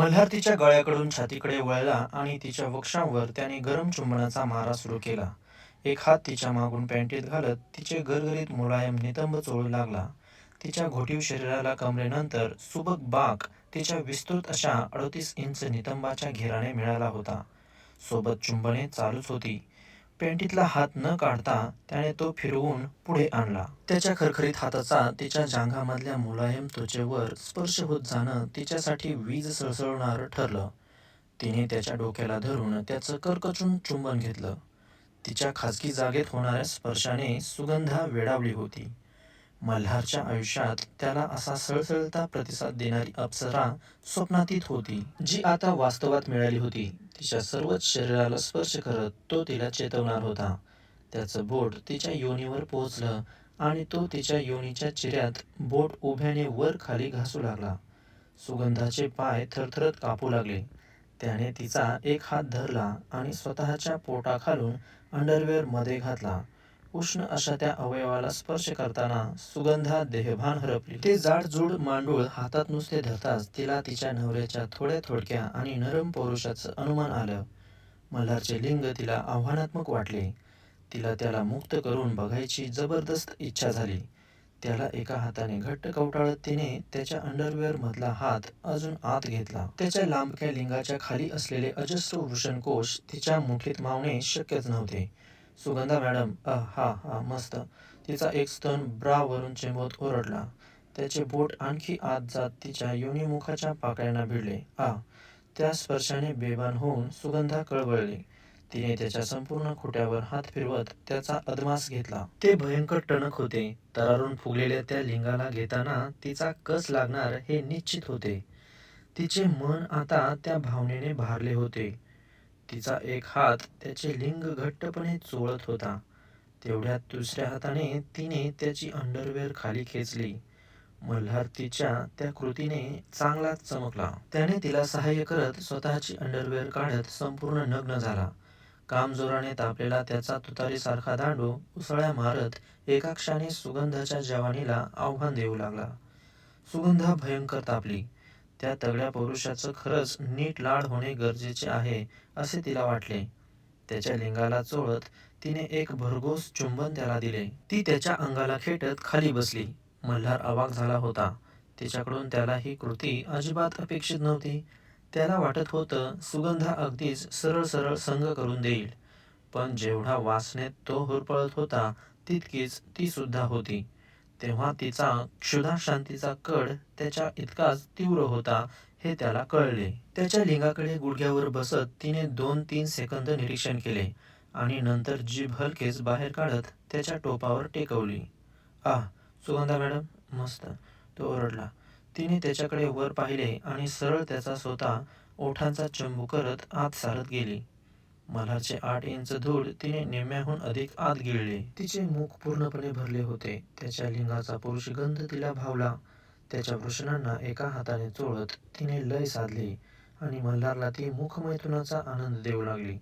मल्हार तिच्या गळ्याकडून छातीकडे वळला आणि तिच्या वक्षांवर त्याने गरम चुंबनाचा मारा सुरू केला. एक हात तिच्या मागून पॅन्टीत घालत तिचे गरगरीत मुलायम नितंब चोळू लागला. तिच्या घोटीव शरीराला कमरेनंतर सुबक बाक तिच्या विस्तृत अशा अडतीस इंच नितंबाच्या घेराने मिळाला होता. सोबत चुंबने चालूच होती. पॅन्टीतला हात न काढता त्याने तो फिरवून पुढे आणला. त्याच्या खरखरीत हाताचा तिच्या जांघामधल्या मुलायम त्वचेवर स्पर्श होत जाणं तिच्यासाठी वीज सळसळणारं ठरलं. तिने त्याच्या डोक्याला धरून त्याचं करकचून चुंबन घेतलं. तिच्या खाजगी जागेत होणाऱ्या स्पर्शाने सुगंधा वेडावली होती. मल्हारच्या आयुष्यात त्याला असा सळसळता प्रतिसाद देणारी अप्सरा स्वप्नातीत होती जी आता वास्तवात मिळाली होती. तिच्या सर्वच शरीराला स्पर्श करत तो तिला चेतवणार होता. त्याचं बोट तिच्या योनीवर पोहोचलं आणि तो तिच्या योनीच्या चिऱ्यात बोट उभ्याने वर खाली घासू लागला. सुगंधाचे पाय थरथरत कापू लागले. त्याने तिचा एक हात धरला आणि स्वतःच्या पोटाखालून अंडरवेअरमध्ये घातला. उष्ण अशा त्या अवयवाला स्पर्श करताना सुगंधा देहभान हरपली. ते जाडजूड मांडूळ हातात नुसते धरताच तिला तिच्या नवऱ्याच्या थोड्या थोडक्या आणि नरम पौरुषाचं अनुमान आलं. मल्हारचे लिंग तिला आव्हानात्मक वाटले. तिला त्याला मुक्त करून बघायची जबरदस्त इच्छा झाली. त्याला एका हाताने घट्ट कवटाळत तिने त्याच्या अंडरवेअर मधला हात अजून आत घेतला. त्याच्या लांबक्या लिंगाच्या खाली असलेले अजस्र वृषणकोश तिच्या मुठीत मावणे शक्यच नव्हते. सुगंधा मॅडम हा हा मस्त. तिचा एक स्तन ब्रावरून चेंबत चेंबवत ओरडला. त्याचे बोट आणखी आत जात तिच्या योनीमुखाच्या पाकळ्यांना भिडले. आ त्या स्पर्शाने बेभान होऊन सुगंधा कळवळली. तिने त्याच्या संपूर्ण खोट्यावर हात फिरवत त्याचा अदमास घेतला. ते भयंकर टणक होते. तरारून फुगलेल्या त्या लिंगाला घेताना तिचा कस लागणार हे निश्चित होते. तिचे मन आता त्या भावनेने भारले होते. तिचा एक हात त्याचे लिंग घट्टपणे चोळत होता. तेवढ्यात दुसऱ्या हाताने तिने त्याची अंडरवेअर खाली खेचली. मल्हार तिच्या त्या कृतीने चांगलाच चमकला. त्याने तिला सहाय्य करत स्वतःची अंडरवेअर काढत संपूर्ण नग्न झाला. काम जोराने तापलेला त्याचा तुतारीसारखा दांडू उसळ्या मारत एका क्षणी सुगंधाच्या जवानीला आव्हान देऊ लागला. सुगंधा भयंकर तापली. त्या तगड्या पुरुषाचं खरंच नीट लाड होणे गरजेचे आहे असे तिला वाटले. त्याच्या लिंगाला चोळत तिने एक भरघोस चुंबन त्याला दिले. ती त्याच्या अंगाला खेटत खाली बसली. मल्हार अवाक झाला होता. तिच्याकडून त्याला ही कृती अजिबात अपेक्षित नव्हती. त्याला वाटत होतं सुगंधा अगदीच सरळ सरळ संग करून देईल. पण जेवढा वासनेत तो होरपळत होता तितकीच ती सुद्धा होती. तेव्हा तिचा क्षुधा शांतीचा कड त्याच्या इतकाच तीव्र होता हे त्याला कळले. त्याच्या लिंगाकडे गुडघ्यावर बसत तिने दोन तीन सेकंद निरीक्षण केले आणि नंतर जीभ हलकेच बाहेर काढत त्याच्या टोपावर टेकवली. आह सुगंधा मॅडम मस्त. तो ओरडला. तिने त्याच्याकडे वर पाहिले आणि सरळ त्याचा स्वतः ओठांचा चंबू करत आत सारत गेली. मल्हारचे आठ इंच धूळ तिने निम्म्याहून अधिक आत गिळले. तिचे मुख पूर्णपणे भरले होते. त्याच्या लिंगाचा पुरुष गंध तिला भावला. त्याच्या वृषणांना एका हाताने चोळत तिने लय साधली आणि मल्हारला ती मुखमैथुनाचा आनंद देऊ लागली.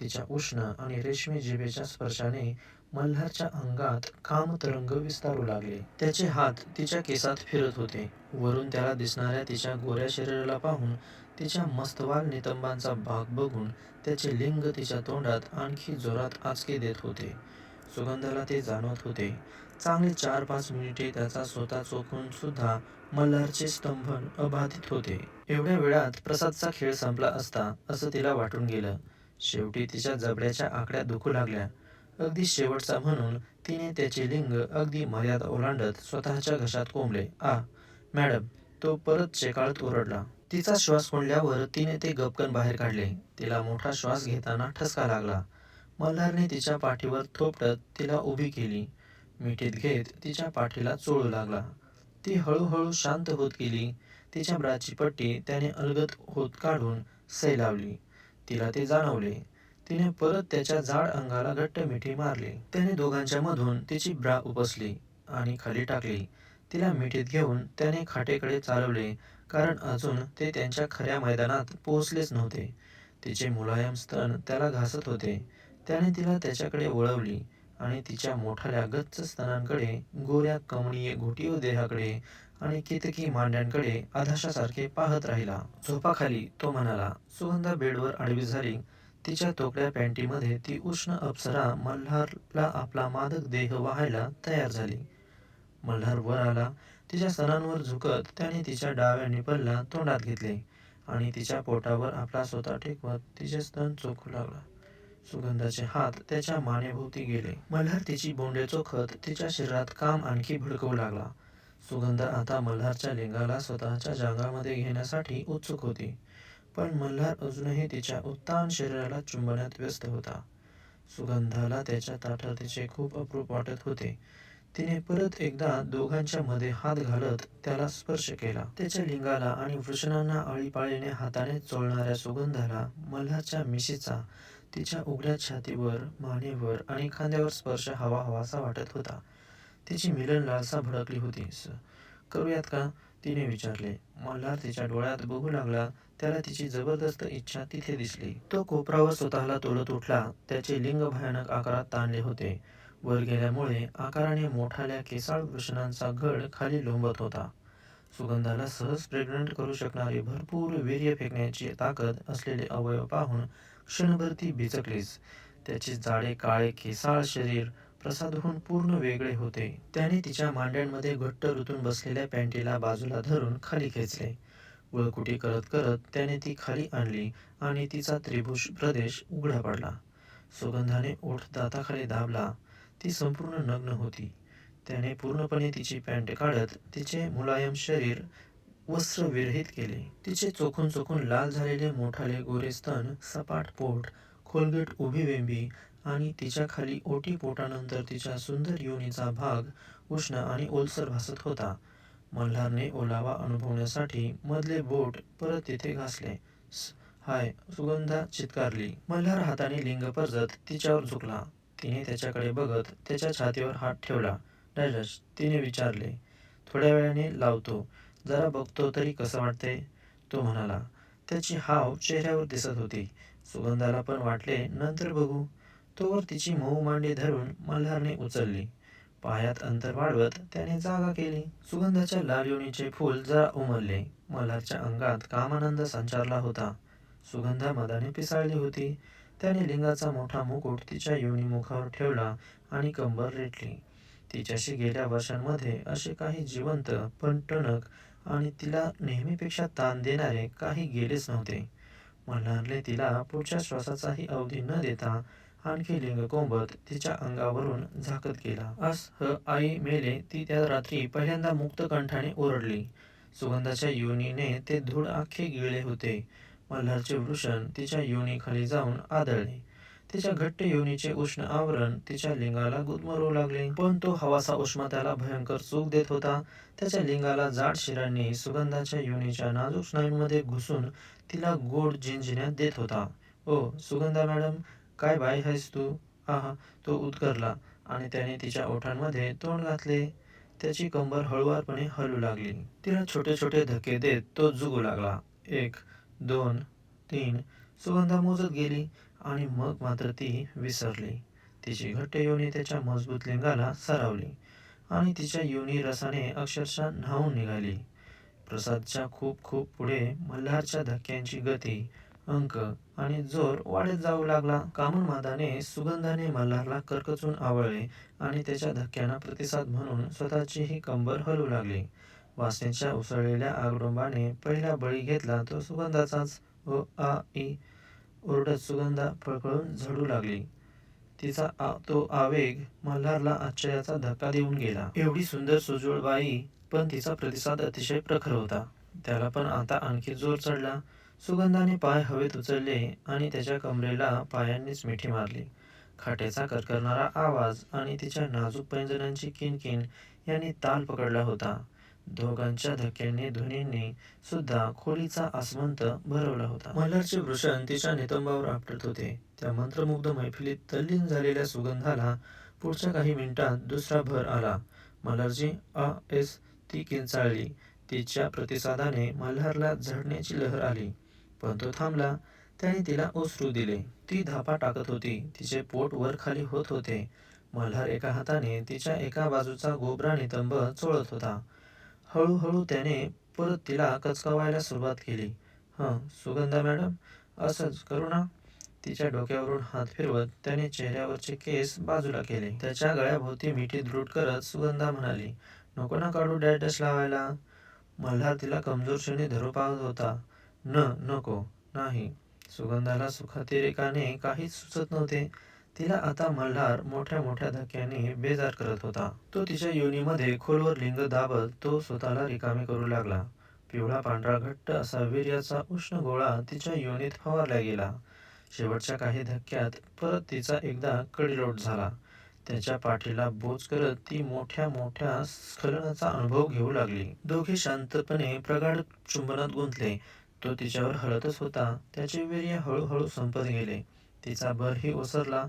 तिच्या उष्ण आणि रेशमी जिभेच्या स्पर्शाने मल्हारच्या अंगात काम तरंग विस्तारू लागले. त्याचे हात तिच्या केसात फिरत होते. वरून त्याला दिसणाऱ्या तिच्या गोऱ्या शरीराला पाहून तिच्या मस्तवाल नितंबांचा भाग बघून त्याचे लिंग तिच्या तोंडात आणखी जोरात आचके देत होते. सुगंधाला ते जाणवत होते. चांगले चार पाच मिनिटे त्याचा स्वतः चोखून सुद्धा मल्हारचे स्तंभन अबाधित होते. एवढ्या वेळात प्रसादचा खेळ संपला असता असं तिला वाटून गेलं. शेवटी तिच्या जबड्याच्या आकड्या दुखू लागल्या. अगदी शेवटचा म्हणून तिने त्याचे लिंग अगदी मर्यादा ओलांडत स्वतःच्या घशात कोंबले. आ मॅडम. तो परत शेकाळत ओरडला. तिचा श्वास कोंडल्यावर तिने ते गपकन बाहेर काढले. तिला मोठा श्वास घेताना ठसका लागला. मल्हारने तिच्या पाठीवर थोपटत तिला उभी केली. मिठीत घेत तिच्या पाठीला चोळू लागला. ती हळूहळू शांत होत गेली. तिच्या ब्राची पट्टी त्याने अलगत होत काढून सै लावली. तिला ते जाणवले. तिने परत त्याच्या जाड अंगाला घट्ट मिठी मारली. त्याने दोघांच्या मधून तिची ब्रा उपसली आणि खाली टाकली. तिला मिठीत घेऊन त्याने खाटेकडे चालवले. कारण अजून ते त्यांच्या खऱ्या मैदानात पोहोचलेच नव्हते. तिचे मुलायम स्तन त्याला घासत होते. त्याने तिला त्याच्याकडे वळवली आणि तिच्या मोठाल्या गच्च स्तनांकडे गोऱ्या कमणीय घोटीव देहाकडे आणि केतकी मांड्यांकडे अधाशासारखे पाहत राहिला. झोपाखाली तो म्हणाला सुगंधा बेडवर आडवी झाली. तिच्या तोकड्या पॅन्टीमध्ये ती उष्ण अप्सरा मल्हारला आपला मादक देह वाहायला तयार झाली. मल्हार वर आला तिच्या स्तनांवर झुकत त्याने तिच्या डाव्या निपलला तोंडात घेतले आणि तिच्या पोटावर आपला स्वतः टेकवत तिचे स्तन चोखू लागला सुगंधाचे हात त्याच्या मानेभोवती गेले. मल्हार तिची बोंडे चोखत तिच्या शरीरात काम आणखी भडकवू लागला. सुगंध आता मल्हारच्या लिंगाला स्वतःच्या जागामध्ये घेण्यासाठी उत्सुक होती. पण मल्हार अजूनही तिच्या उत्तान शरीराला चुंबण्यात व्यस्त होता. सुगंधाला त्याच्या ताठरतेचे खूप अप्रूप वाटत होते. तिने परत एकदा दोघांच्या मध्ये हात घालत त्याला स्पर्श केला. त्याच्या लिंगाला आणि वृषणांना आळीपाळीने हाताने चोळणाऱ्या सुगंधाला मल्हाच्या मिशीचा तिच्या उघड्या छातीवर मानेवर आणि खांद्यावर स्पर्श हवा हवासा वाटत होता. तिची मिलन लालसा भडकली होती. करूयात का? तिने विचारले. मल्हार तिच्या डोळ्यात बघू लागला. त्याला तिची जबरदस्त इच्छा तिथे दिसली. तो कोपरावर स्वतःला तोलत उठला. त्याचे लिंग भयानक आकारात ताणले होते. वर गेल्यामुळे आकाराने मोठाल्या केसाळ वृषणांचा घड खाली लोंबत होता. सुगंधाला सहज प्रेग्नंट करू शकणारी भरपूर वीर्य फेकण्याची ताकद असलेले अवयव पाहून क्षणभर ती बिचकलीच त्याचे जाडे काळे केसाळ शरीर प्रसादहून पूर्ण वेगळे होते. त्याने तिच्या मांड्यांमध्ये घट्ट रुतून बसलेल्या पॅन्टीला बाजूला धरून खाली खेचले. वळकुटी करत करत त्याने ती खाली आणली आणि तिचा त्रिभुज प्रदेश उघडा पडला. सुगंधाने ओठ दाताखाली दाबला. ती संपूर्ण नग्न होती. त्याने पूर्णपणे तिची पॅन्ट काढत तिचे मुलायम शरीर वस्त्र विरहित केले. तिचे चोखून चोखून लाल झालेले मोठाले गोरे स्तन सपाट पोट खोलगट उभी वेंबी आणि तिच्या खाली ओटी पोटानंतर तिच्या सुंदर योनीचा भाग उष्ण आणि ओलसर भासत होता. मल्हारने ओलावा अनुभवण्यासाठी मधले बोट परत तिथे घासले. हाय सुगंधा चित्कारली. मल्हार हाताने लिंग परजत तिच्यावर झुकला. तिने त्याच्याकडे बघत त्याच्या छातीवर हात ठेवला. राजस तिने विचारले थोड्या वेळाने लावतो. जरा बघतो तरी कसं वाटते तो म्हणाला त्याची हाव चेहऱ्यावर दिसत होती. सुगंधाला पण वाटले नंतर बघू. तोवर तिची मऊ मांडी धरून मल्हारने उचलली. पायात अंतर वाढवत त्याने जागा केली. सुगंधाच्या लाल योनीचे फूल जरा उमलले. मल्हारच्या अंगात कामानंद संचारला होता. सुगंधा मदाने पिसाळली होती. त्याने लिंगाचा मोठा मुकुट तिच्या योनीमुखावर ठेवला आणि कंबर रेटली. तिच्याशी गेल्या वर्षांमध्ये असे काही जिवंत पण टणक आणि तिला नेहमीपेक्षा ताण देणारे काही गेलेच नव्हते. मल्हारने तिला पुढच्या श्वासाचाही अवधी न देता आणखी लिंग कोंबत तिच्या अंगावरून झाकत गेला. अस ह आई मेले ती त्या रात्री पहिल्यांदा मुक्त कंठाने ओरडली. सुगंधाच्या योनीने ते धूळ आखे गिळले होते. मल्हारचे वृषण तिच्या योनीखाली जाऊन आदळले. तिच्या घट्ट योनीचे उष्ण आवरण तिच्या लिंगाला गुदमरू लागले. पण तो हवासा उष्मा त्याला भयंकर चूक देत होता. त्याच्या लिंगाला जाड शिरांनी सुगंधाच्या योनीच्या नाजूक स्नायूंमध्ये घुसून तिला गोड झिंझिण्यात देत होता. ओ सुगंधा मॅडम काय बाय आहेस तू? आहा तो उद्गरला आणि त्याने तिच्या ओठांमध्ये तोंड घातले. त्याची कंबर हळुवारपणे हलू लागली. तिला छोटे छोटे धक्के देत तो जुगू लागला. एक दोन तीन. सुगंधा मोजत गेली आणि मग मात्र ती विसरली. तिची घट्ट योनी त्याच्या मजबूत लिंगाला सरावली आणि तिच्या योनी रसाने अक्षरशः न्हावून निघाली. प्रसादच्या खूप खूप पुढे मल्हारच्या धक्क्यांची गती अंक आणि जोर वाढत जाऊ लागला. कामनमादाने सुगंधाने मल्हारला कर्कचून आवळले आणि त्याच्या धक्क्यांना प्रतिसाद म्हणून स्वतःचीही कंबर हलू लागली. वासनेच्या उसळलेल्या आगडोंबाने पहिला बळी घेतला तो सुगंधाचाच ओ आ ई ओरडत सुगंधा फळफळून झडू लागली. तिचा आ तो आवेग मल्हारला आश्चर्याचा धक्का देऊन गेला. एवढी सुंदर सुजोळ बाई पण तिचा प्रतिसाद अतिशय प्रखर होता. त्याला पण आता आणखी जोर चढला. सुगंधाने पाय हवेत उचलले आणि त्याच्या कमरेला पायांनीच मिठी मारली. खाटेचा करकरणारा आवाज आणि तिच्या नाजूक पैंजणांची किनकिन यांनी ताल पकडला होता. दोघांच्या धक्क्याने ध्वनींनी सुद्धा खोलीचा आसमंत भरवला होता. मल्हारचे वृषण तिच्या नितंबावर आपटत होते. त्या मंत्रमुग्ध मैफिलीत तल्लीन झालेल्या सुगंधाला पुढच्या काही मिनिटात दुसरा भर आला. मल्हारजी आ एस ती किंचाळली. तिच्या प्रतिसादाने मल्हारला झडण्याची लहर आली. पण तो थांबला. त्याने तिला ओसरू दिले. ती धापा टाकत होती. तिचे पोट वर खाली होत होते. मल्हार एका हाताने तिच्या एका बाजूचा गोबरा नितंब चोळत होता. हळूहळू त्याने परत तिला कचकावायला सुरुवात केली. हं सुगंधा मॅडम असंच करू ना. तिच्या डोक्यावरून हात फिरवत त्याने चेहऱ्यावरचे केस बाजूला केले. त्याच्या गळ्याभोवती मिठी दृढ करत सुगंधा म्हणाली नको ना काढू डॅडस लावायला. मल्हार तिला कमजोर क्षणी धरू पाहत होता. न नको नाही. सुगंधाला सुखातिरेकाने काहीच सुचत नव्हते. तिला आता मल्हार मोठ्या मोठ्या धक्क्याने बेजार करत होता. तो तिच्या योनीमध्ये खोलवर लिंग दाबत तो स्वतःला रिकामे करू लागला. पिवळा पांढरा घट्ट असा वीर्याचा उष्ण गोळा तिच्या योनीत फवारला गेला. शेवटच्या काही धक्क्यात परत तिचा एकदा कडीलोट झाला. त्याच्या पाठीला बोच करत ती मोठ्या मोठ्या स्खलनाचा अनुभव घेऊ लागली. दोघे शांतपणे प्रगाढ चुंबनात गुंतले. तो तिच्यावर हळतच होता. त्याचे वीर्य हळूहळू संपत गेले. तिचा भरही ओसरला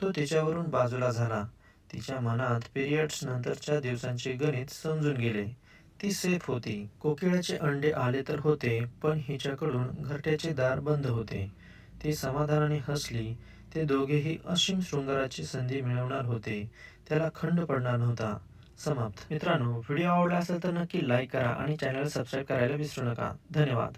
तो तिच्यावरून बाजूला झाला. तिच्या मनात पिरियड्स नंतरच्या दिवसांचे गणित समजून गेले. ती सेफ होती. कोकिळाचे अंडे आले तर होते पण हिच्याकडून घरट्याचे दार बंद होते. ती समाधानाने हसली. ते दोघेही असीम शृंगाराची संधी मिळवणार होते. त्याला खंड पडणार नव्हता. समाप्त. मित्रांनो व्हिडिओ आवडला असेल तर नक्की लाईक करा आणि चॅनल सबस्क्राईब करायला विसरू नका. धन्यवाद.